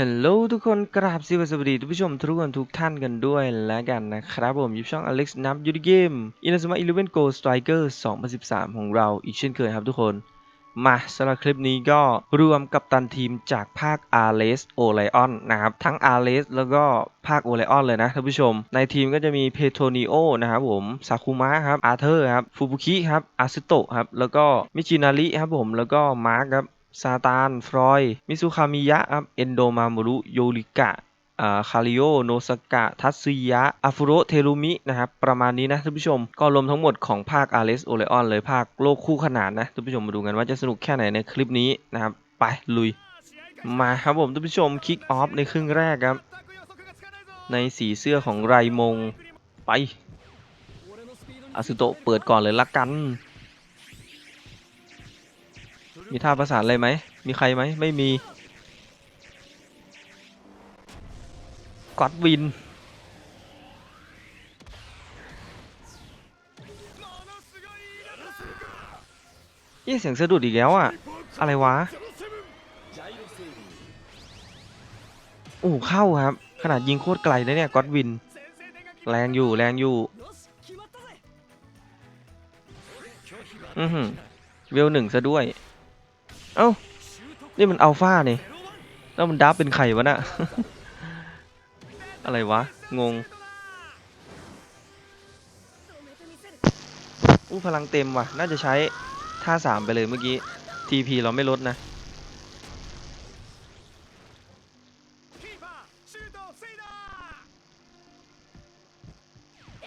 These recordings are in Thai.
ฮัลโหลทุกคนกราบสวัสดีทุกผู้ชมทุกคนทุกท่านกันด้วยแล้วกันนะครับผมยิบช่อง Alex นับยูดีเกมอินาซูมา11 Go Striker 2013 ของเราอีกเช่นเคยครับทุกคน มาสำหรับคลิปนี้ก็รวมกับตันทีมจากภาค a r l e s o l i o n นนะครับ ทั้ง a r l e s แล้วก็ภาค o l i o n เลยนะท่านผู้ชม ในทีมก็จะมีเพโทนิโอนะครับผมซาคุมะครับอาเธอร์ครับฟูบุคิครับอาซึโตะครับแล้วก็มิจินาริครับผมแล้วก็มาร์คครับ ซาตาน ฟรอย มิซุคามิยะครับเอนโดมามุรุโยริกะคาริโอ โนสกะ ทัตสึยะอาฟุโรเทรุมิ นะครับ ประมาณนี้นะท่านผู้ชม ก็รวมทั้งหมดของภาคอาร์เ s สโอเลออนเลยภาคโลกคู่ขนานนะท่านผู้ชมมาดูกันว่าจะสนุกแค่ไหนในคลิปนี้นะครับ ไป ลุย มาครับผมท่านผู้ชมคิกออฟในครึ่งแรกครับ ในสีเสื้อของไรมง ไปอาสุโตะเปิดก่อนเลยละกัน มีท่าประสานอะไรไหม มีใครไหม ไม่มีกอดวิน ยี่เสียงสะดุดอีกแล้วอะ อะไรวะ โอ้เข้าครับ ขนาดยิงโคตรไกลนะเนี่ยกอดวิน แรงอยู่แรงอยู่ อือหือเวลหนึ่งซะด้วย เอ้า นี่มันอัลฟาเนี่ยแล้วมันดับเป็นไข่วะน่ะ อะไรวะ งง อู้พลังเต็มว่ะ น่าจะใช้ท่าสามไปเลยเมื่อกี้ TP เราไม่ลดนะ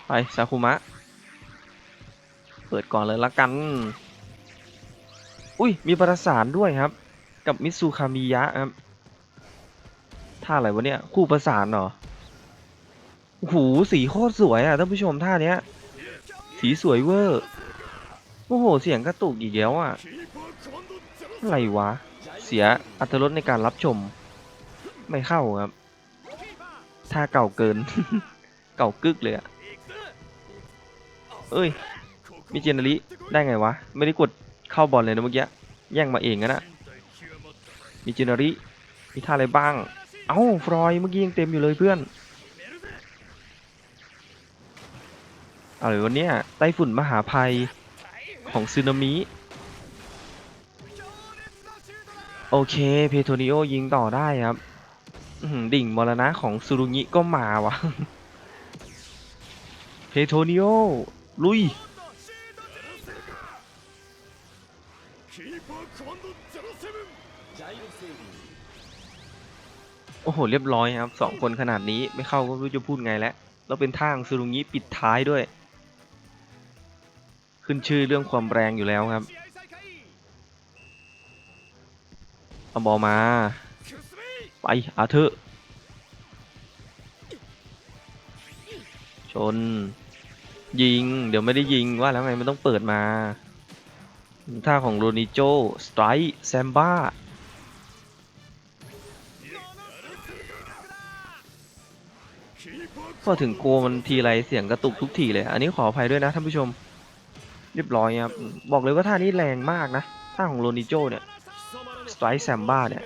ไปซาคุมะ เปิดก่อนเลยละกัน อุ้ยมีประสานด้วยครับ กับมิซูคามิยะครับท่าอะไรวะเนี่ยคู่ประสานเหรอโอ้โหสีโคตรสวยอะท่านผู้ชมท่าเนี้ย สีสวยเวอร์โอ้โหเสียงกระตุกอีกแล้วอะอะไรวะ เสียอัตรสในการรับชม ไม่เข้าครับท่าเก่าเกิน เก่ากึกเลยอะเอ้ยมิเจนาริได้ไงวะ ไม่ได้กด เข้าบอลเลยนะเมื่อกี้แย่งมาเองนะนะมิเจนาริมีท่าอะไรบ้าง เอ้าฟรอยเมื่อกี้ยังเต็มอยู่เลยเพื่อนอะไรวะเนี่ยไต้ฝุ่นมหาภัยของซึนามิโอเค เพโทนิโอยิงต่อได้ครับดิ่งมรณะของซูรุงิก็มาวะเพโทนิโอลุย โอ้โห เรียบร้อยครับสองคนขนาดนี้ไม่เข้าก็ไม่รู้จะพูดไงแล้วแล้วเป็นทางซูรุงิปิดท้ายด้วย ขึ้นชื่อเรื่องความแรงอยู่แล้วครับเอาบอลมา ไปอาเธอชน ยิง เดี๋ยวไม่ได้ยิงว่าแล้วไงมันต้องเปิดมา ท่าของโรนิโจสไตร์แซมบ้าพอถึงโกมันทีไรเสียงกระตุกทุกทีเลย อันนี้ขออภัยด้วยนะท่านผู้ชม เรียบร้อยครับ บอกเลยว่าท่านี้แรงมากนะ ท่าของโรนิโจเนี่ยสไตร์แซมบ้าเนี่ย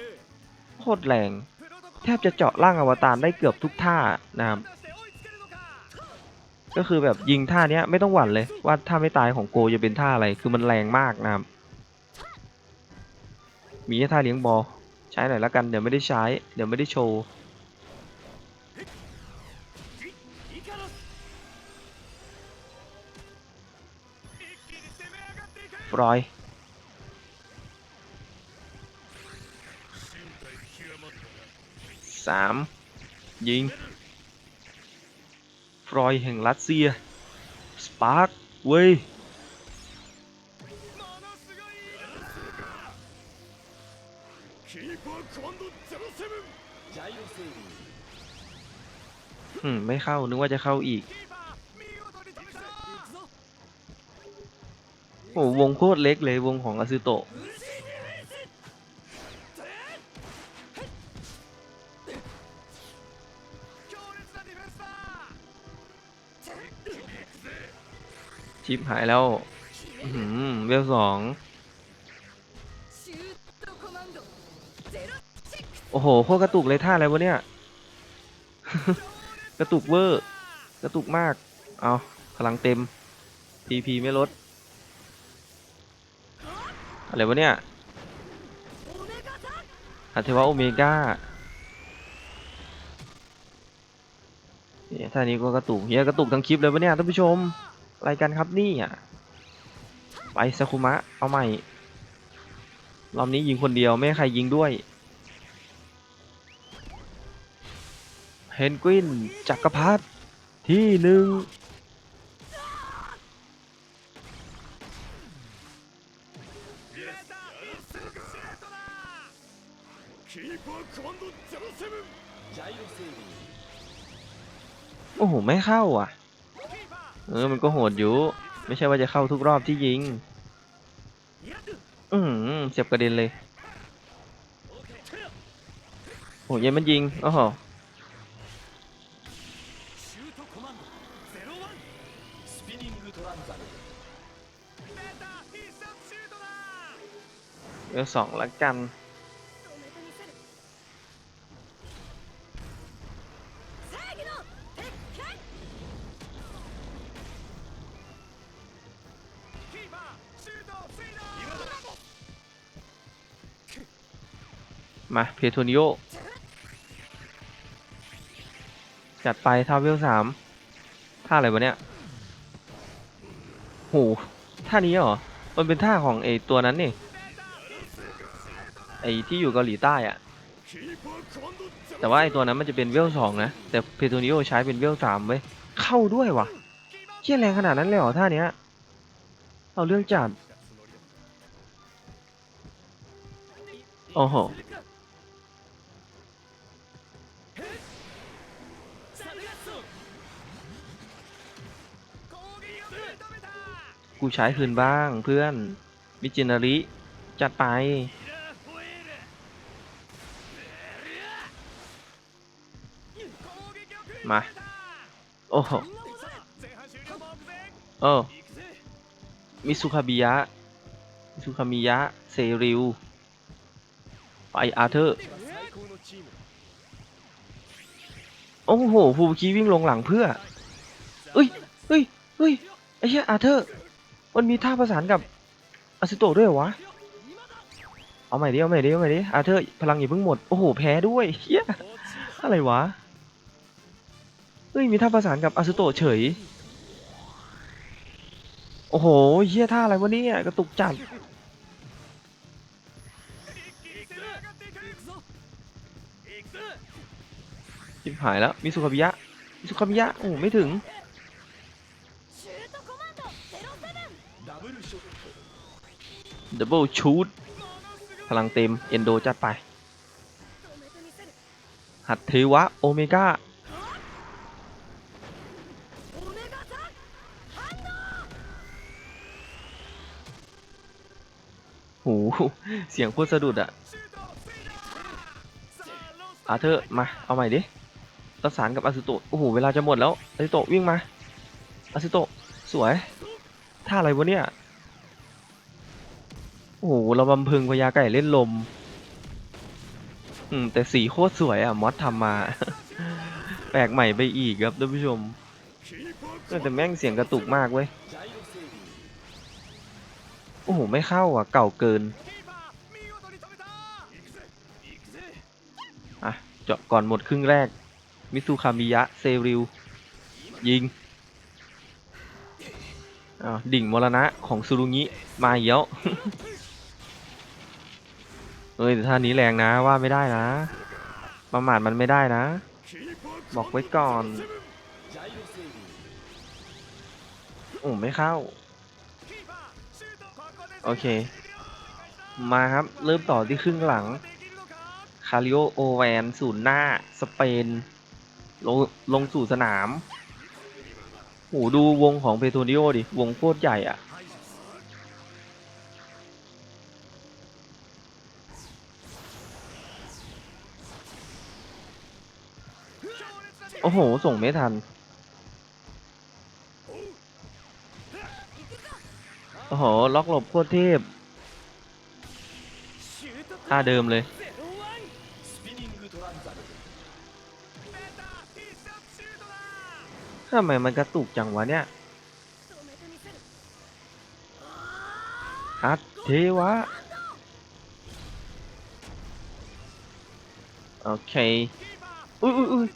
โคตรแรง แทบจะเจาะร่างอวตารได้เกือบทุกท่านะครับ ก็คือแบบยิงท่าเนี้ยไม่ต้องหวั่นเลยว่าท่าไม่ตายของโกจะเป็นท่าอะไรคือมันแรงมากนะครับมีแค่ท่าเลี้ยงบอลใช้หน่อยละกันเดี๋ยวไม่ได้ใช้ เดี๋ยวไม่ได้โชว์ปล่อยสามยิง ฟรอยแห่งรัสเซีย สปาร์คเว้ย อืม ไม่เข้า นึกว่าจะเข้าอีก โอ้วงโคตรเล็กเลยวงของอาซึโตะ ชิปหายแล้วเวลสองโอ้โหโคตรกระตุกเลยท่าอะไรวะเนี่ย กระตุกเวอร์ กระตุกมาก เอาพลังเต็มทีไม่ลด อะไรวะเนี่ยอัเทวะโอเมก้าเนี่ยท่านี้ก็กระตุกเฮียกระตุกทั้งคลิปเลยวะเนี่ยท่านผู้ชม อะไรกันครับนี่อะไปสกุมะ เอาใหม่ รอบนี้ยิงคนเดียวไม่ใครยิงด้วย เฮนกวินจักรพรรดิที่หนึ่งโอ้โห ไม่เข้าอะ เออมันก็โหดอยู่ ไม่ใช่ว่าจะเข้าทุกรอบที่ยิง อืมเสียบกระเด็นเลยโหยังมันยิงโอ้โหเดี๋ยวสองละกัน มาเพทูนิโอจัดไปท่าเวลสามท่าอะไรวะเนี่ยโหท่านี้เหรอ มันเป็นท่าของไอตัวนั้นนี่ไอที่อยู่เกาหลีใต้อะแต่ว่าไอตัวนั้นมันจะเป็นเวลสองนะ แต่เพทูนิโอใช้เป็นเวลสามเว้ยเข้าด้วยวะเที่ยแรงขนาดนั้นเลยเหรอท่านี้เอาเรื่องจัดโอ้โห กูใช้คืนบ้างเพื่อนมิจินาริจัดไป มา โอ้โหเออมิสุคาบิยะ มิสุคามิยะ เซริว ไปอาเธอร์ โอ้โห ฟูบุคิวิ่งลงหลังเพื่อเอ้ยเฮ้ยเฮ้ยไอ้เหี้ยอาเธอร์ มันมีท่าประสานกับอาซิโตด้วยวะ เอาใหม่ดิ เอาใหม่ดิ เอาใหม่ดิ อาเธอร์พลังอย่าเพิ่งหมด โอ้โห แพ้ด้วยเฮียอะไรวะ เฮ้ย มีท่าประสานกับอาซิโตเฉย โอ้โหเฮียท่าอะไรวะเนี่ยกระตุกจัดจิบหายแล้ว มีสุขบิยะ มีสุขบิยะ โอ้ไม่ถึง ดับเบิลชูดพลังเต็ม เอนโดจัดไป หัดเทวะ โอเมก้าโหเสียงโคตรสะดุดอะอาเธอร์มา เอาใหม่ดิประสานกับอาซุโตโอ้โห เวลาจะหมดแล้วอาซิโตวิ่งมาอาซุโตสวย ท่าอะไรวะเนี่ย โอ้โหเราบำพึงพญาไก่เล่นลม อืม แต่สีโคตรสวยอะ มอสทำมา แปลกใหม่ไปอีกครับท่านผู้ชมแต่แม่งเสียงกระตุกมากเว้ย โอ้โห ไม่เข้าอะ เก่าเกิน อะ เจาะก่อนหมดครึ่งแรก มิสุคามิยะ เซริว ยิงอ่าดิ่งมรณะของซูรุงิ มาเยอะ เอ้ยท่านี้แรงนะว่าไม่ได้นะ ประมาทมันไม่ได้นะ บอกไว้ก่อนโอ้ไม่เข้า โอเค มาครับเริ่มต่อที่ครึ่งหลัง คาริโอโอแวนศูนย์หน้า สเปน ลงลงสู่สนามโหดูวงของเปโตรนิโอดิ วงโคตรใหญ่อะ โอ้โห ส่งไม่ทัน โอ้โห ล็อกหลบโคตรเทพท่าเดิมเลย ทำไมมันกระตุกจังวะเนี่ยอัดเทวะ โอเค อุ้ยอุ้ยอุ้ย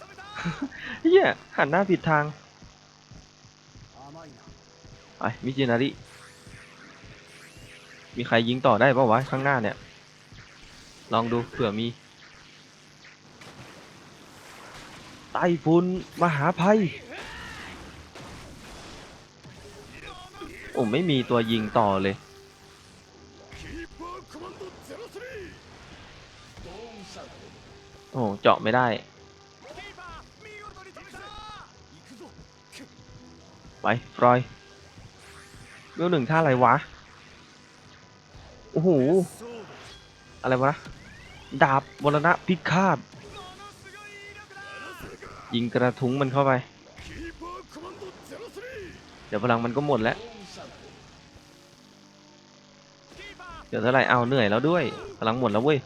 เฮียหันหน้าผิดทางไอ้มิจินาริมีใครยิงต่อได้ป่าวะข้างหน้าเนี่ย ลองดูเผื่อมีไต้ฝุ่นมหาภัยโอ้ไม่มีตัวยิงต่อเลยโอ้เจาะไม่ได้ ไปรอยเวลหนึ่งท่าอะไรวะ โอ้โห อะไรวะดาบวรณะพิฆาตยิงกระทุ้งมันเข้าไป เดี๋ยวพลังมันก็หมดแล้ว เดี๋ยวเท่าไหร่เอาเหนื่อยแล้วด้วย พลังหมดแล้วเว้ย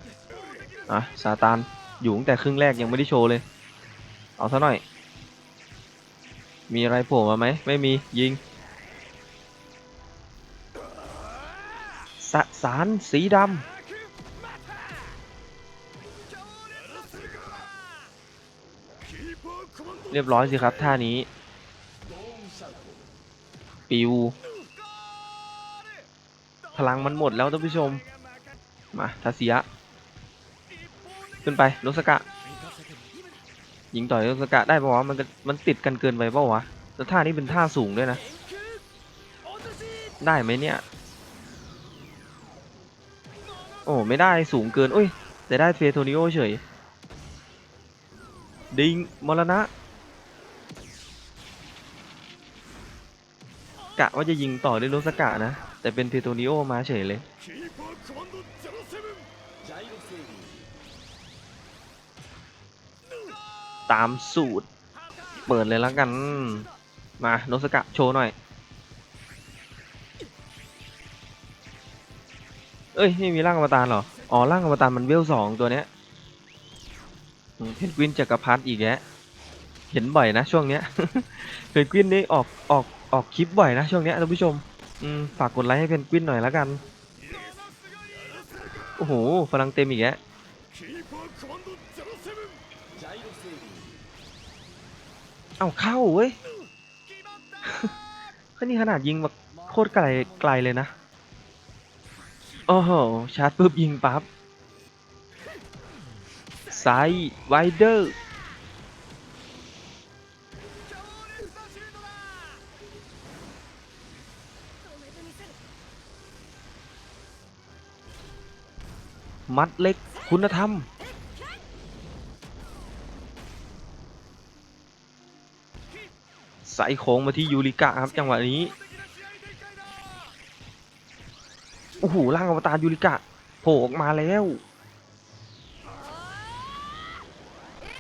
อะซาตานอยู่ตั้งแต่ครึ่งแรกยังไม่ได้โชว์เลย เอาซะหน่อย มีอะไรโผล่มาไหม ไม่มี ยิง สสารสีดำ เรียบร้อยสิครับท่านี้ ปิว พลังมันหมดแล้วท่านผู้ชม มา ทาเสีย ขึ้นไปโนสกะ ยิงต่อยโอสกะได้ปะวะมันมันติดกันเกินไปปะวะแล้วท่านี้เป็นท่าสูงด้วยนะ ได้ไหมเนี่ย โอ้ไม่ได้สูงเกินโอ้ย แต่ได้เฟโทนิโอเฉย ดิงมรณะ กะว่าจะยิงต่อด้วยโรสกะนะ แต่เป็นเฟโทนิโอมาเฉยเลย ตามสูตร เปิดเลยแล้วกัน มาโรสกะโชว์หน่อย เอ้ยไม่มีร่างอวตารเหรอ อ๋อร่างอวตารมันเวลสองตัวเนี้ยเพนกวินจักรพรรดิอีกแล้วเห็นบ่อยนะช่วงเนี้ยเพนกวินนี่ออกออกออกคลิปบ่อยนะช่วงเนี้ยท่านผู้ชมอืมฝากกดไลค์ให้เพนกวินหน่อยแล้วกัน โอ้โหพลังเต็มอีกแล้ว เอาเข้าเว้ยแค่นี้ขนาดยิงแบบโคตรไกลไกลเลยนะ โอ้โห ชาร์จปุ๊บยิงปั๊บไซไวเดอร์มัดเล็กคุณธรรม ใส่โค้งมาที่ยูริกะครับจังหวะนี้โอ้โหร่างอวตารยูริกะโผล่ออกมาแล้ว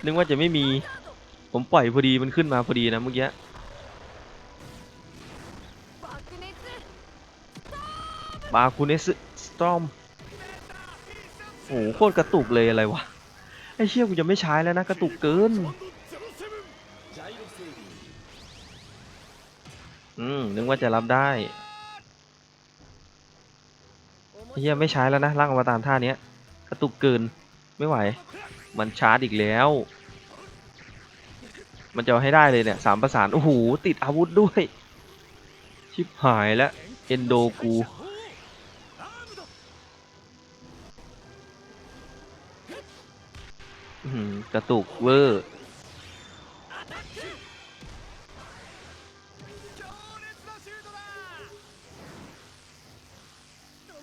นึกว่าจะไม่มีผมปล่อยพอดีมันขึ้นมาพอดีนะเมื่อกี้บาคูเนสสตอมโอ้โหโคตรกระตุกเลยอะไรวะไอ้เชี่ยกูจะไม่ใช้แล้วนะกระตุกเกิน อืม นึกว่าจะรับได้เฮียไม่ใช้แล้วนะร่างอวตารท่าเนี้ยกระตุกเกินไม่ไหว มันชาร์จอีกแล้ว มันจะให้ได้เลยเนี่ยสามประสานโอ้โหติดอาวุธด้วย ชิบหายแล้วเอนโดกูกระตุกเวอร์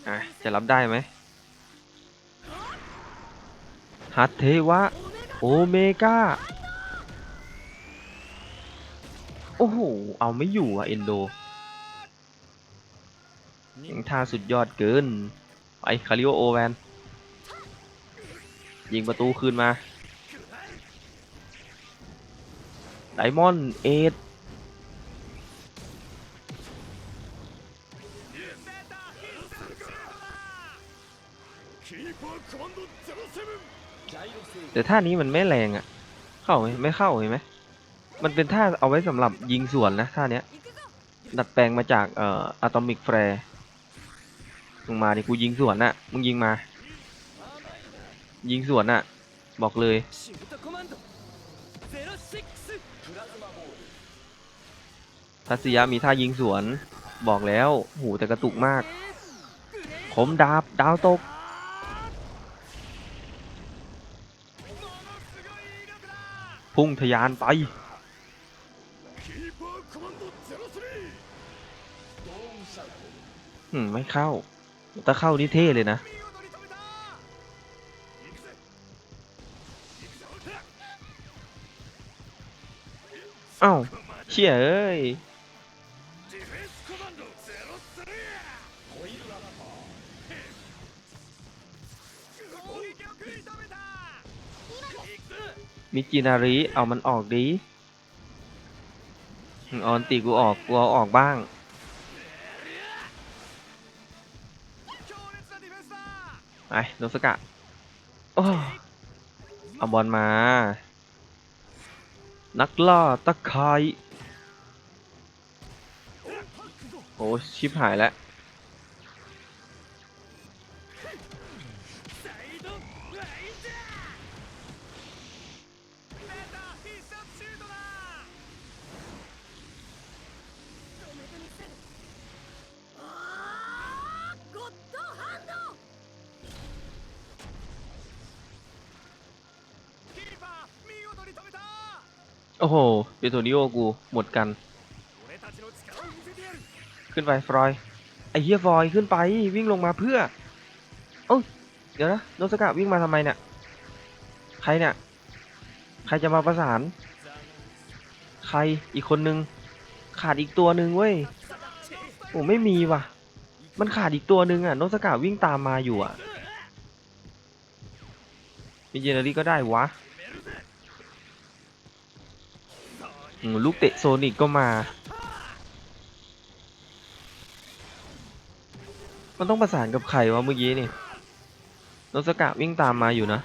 อะจะรับได้ไหมฮัตเทวะ โอเมก้า โอ้โห เอาไม่อยู่อะ เอนโดยังท่าสุดยอดเกิน ไป คาริโอโอแวน ยิงประตูคืนมา ไดมอนเอท แต่ท่านี้มันไม่แรงอะ่ะ เข้าไหมไม่เข้าเห็นไหมมันเป็นท่าเอาไว้สำหรับยิงสวนนะท่าเนี้ย ดัดแปลงมาจากเอ่ออะตอมิกแฟร์มึงมาดิกูยิงสวนน่ะ มึงยิงมา ยิงสวนน่ะ บอกเลย ทัศยามีท่ายิงสวน บอกแล้ว หูแต่กระตุกมาก ผมดาบ ดาวตก พุ่งทยานไป อืม ไม่เข้า ถ้าเข้านี่เท่เลยนะเอ้าเชี่ยเอ้ย มิจินาริเอามันออกดีออนตีกูออกกูเอาออกบ้างไอ้โนสกะเอาบอลมา นักล่าตะไคร้โอ้ชิบหายแล้ว โอ้โหเปโตนิโอกูหมดกัน ขึ้นไปฟรอยไอเฮียฟรอยขึ้นไปวิ่งลงมาเพื่อเอ้ยเดี๋ยวนะโนสกะวิ่งมาทำไมเนี่ยใครเนี่ยใครจะมาประสาน ใครอีกคนนึง ขาดอีกตัวนึงเว้ยโอ้ไม่มีว่ะ มันขาดอีกตัวนึงอะโนสกะวิ่งตามมาอยู่อะมีเจนเนอรี่ก็ได้วะ ลูกเตะโซนิกก็มา มันต้องประสานกับใครวะเมื่อกี้นี่โนสกะวิ่งตามมาอยู่นะ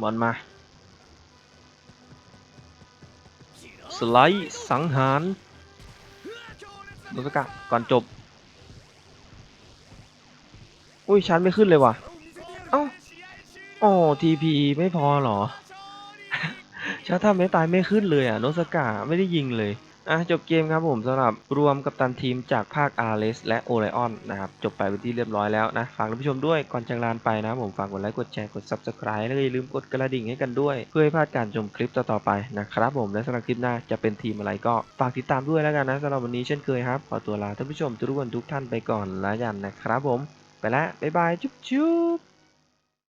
บอลมาสไลด์สังหารโนสกะก่อนจบ อุ้ยชั้นไม่ขึ้นเลยว่ะ เอ้าโอ้ทีพีไม่พอหรอชาร์จทำไม่ตายไม่ขึ้นเลยอะโนสกาไม่ได้ยิงเลยอะจบเกมครับผมสำหรับรวมกับตันทีมจากภาคอาร์เรสและโอไลออนนะครับจบไปเป็นที่เรียบร้อยแล้วนะฝากท่านผู้ชมด้วยก่อนจางลานไปนะผมฝากกดไลค์กดแชร์กด Subscribe แล้วอย่าลืมกดกระดิ่งให้กันด้วย เพื่อให้พลาดการชมคลิปต่อๆไปนะครับผมและสำหรับคลิปหน้าจะเป็นทีมอะไรก็ฝากติดตามด้วยแล้วกันนะสำหรับวันนี้เช่นเคยครับขอตัวลาท่านผู้ชมทุกคนทุกท่านไปก่อนแล้วกันนะครับผม ไปแล้วบ๊ายบาย จุ๊บจุ๊บ